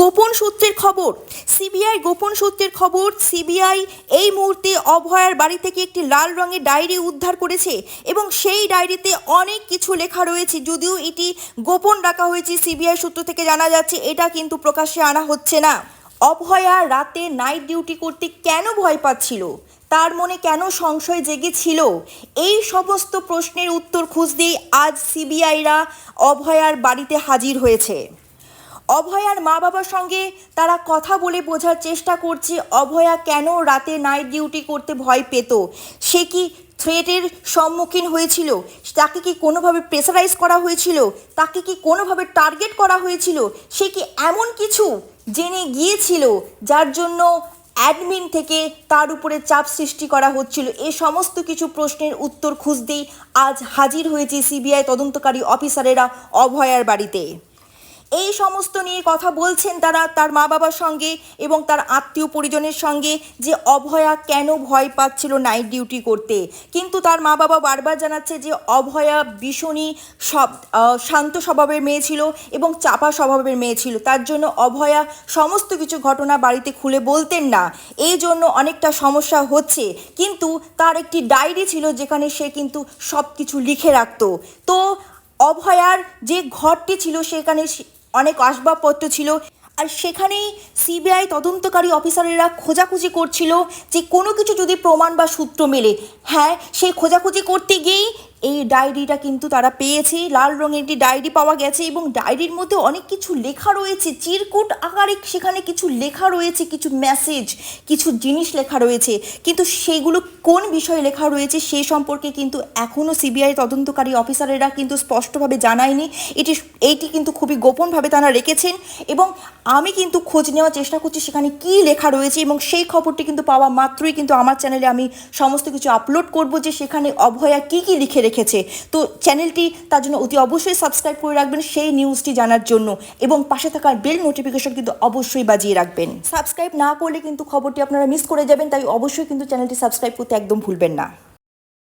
গোপন সূত্রের খবর, সিবিআই গোপন সূত্রের খবর, সিবিআই এই মুহূর্তে অভয়ার বাড়ি থেকে একটি লাল রঙের ডায়েরি উদ্ধার করেছে এবং সেই ডায়েরিতে অনেক কিছু লেখা রয়েছে। যদিও এটি গোপন রাখা হয়েছে, সিবিআই সূত্র থেকে জানা যাচ্ছে, এটা কিন্তু প্রকাশ্যে আনা হচ্ছে না। অভয়া রাতে নাইট ডিউটি করতে কেন ভয় পাচ্ছিল? তার মনে কেন সংশয় জেগেছিল এই সমস্ত প্রশ্নের উত্তর খুঁজতেই আজ সিবিআইরা অভয়ার বাড়িতে হাজির হয়েছে। অভয়ার মা বাবার সঙ্গে তারা কথা বলে বোঝার চেষ্টা করছে, অভয়া কেন রাতে নাইট ডিউটি করতে ভয় পেত? সে কি থ্রেটের সম্মুখীন হয়েছিল? তাকে কি কোনোভাবে প্রেসারাইজ করা হয়েছিল? তাকে কি কোনোভাবে টার্গেট করা হয়েছিল? সে কি এমন কিছু জেনে গিয়েছিল যার জন্য অ্যাডমিন থেকে তার উপরে চাপ সৃষ্টি করা হচ্ছিল? এ সমস্ত কিছু প্রশ্নের উত্তর খুঁজতেই আজ হাজির হয়েছে সিবিআই তদন্তকারী অফিসারেরা অভয়ার বাড়িতে। এই সমস্ত নিয়ে কথা বলছেন তারা তার মা বাবার সঙ্গে এবং তার আত্মীয় পরিজনের সঙ্গে যে অভয়া কেন ভয় পাচ্ছিল নাইট ডিউটি করতে। কিন্তু তার মা বাবা বারবার জানাচ্ছে যে অভয়া ভীষণই সব শান্ত স্বভাবের মেয়ে ছিল এবং চাপা স্বভাবের মেয়ে ছিল। তার জন্য অভয়া সমস্ত কিছু ঘটনা বাড়িতে খুলে বলতেন না। এই জন্য অনেকটা সমস্যা হচ্ছে। কিন্তু তার একটি ডায়েরি ছিল যেখানে সে কিন্তু সব কিছু লিখে রাখত। তো অভয়ার যে ঘরটি ছিল সেখানে অনেক আসবাবপত্র ছিল। আর সেখানেই সিবিআই তদন্তকারী অফিসারেরা খোঁজাখুঁজি করছিল যে কোনো কিছু যদি প্রমাণ বা সূত্র মেলে। হ্যাঁ সেই খোঁজাখুঁজি করতে গিয়েই এই ডায়েরিটা কিন্তু তারা পেয়েছে। লাল রঙের একটি ডায়েরি পাওয়া গেছে এবং ডায়েরির মধ্যে অনেক কিছু লেখা রয়েছে। চিরকুট আকারে সেখানে কিছু লেখা রয়েছে, কিছু মেসেজ কিছু জিনিস লেখা রয়েছে। কিন্তু সেগুলো কোন বিষয়ে লেখা রয়েছে সেই সম্পর্কে কিন্তু এখনও সিবিআই তদন্তকারী অফিসারেরা কিন্তু স্পষ্টভাবে জানায়নি। এটি এইটি কিন্তু খুবই গোপনভাবে তারা রেখেছেন এবং আমি কিন্তু খোঁজ নেওয়ার চেষ্টা করছি সেখানে কী লেখা রয়েছে এবং সেই খবরটি কিন্তু পাওয়া মাত্রই কিন্তু আমার চ্যানেলে আমি সমস্ত কিছু আপলোড করব যে সেখানে অভয়া কী কী লিখে রেখেছে। তো চ্যানেলটি তার জন্য অতি অবশ্যই সাবস্ক্রাইব করে রাখবেন সেই নিউজটি জানার জন্য এবং পাশে থাকার বেল নোটিফিকেশন কিন্তু অবশ্যই বাজিয়ে রাখবেন। সাবস্ক্রাইব না করলে কিন্তু খবরটি আপনারা মিস করে যাবেন, তাই অবশ্যই কিন্তু চ্যানেলটি সাবস্ক্রাইব করতে একদম ভুলবেন না।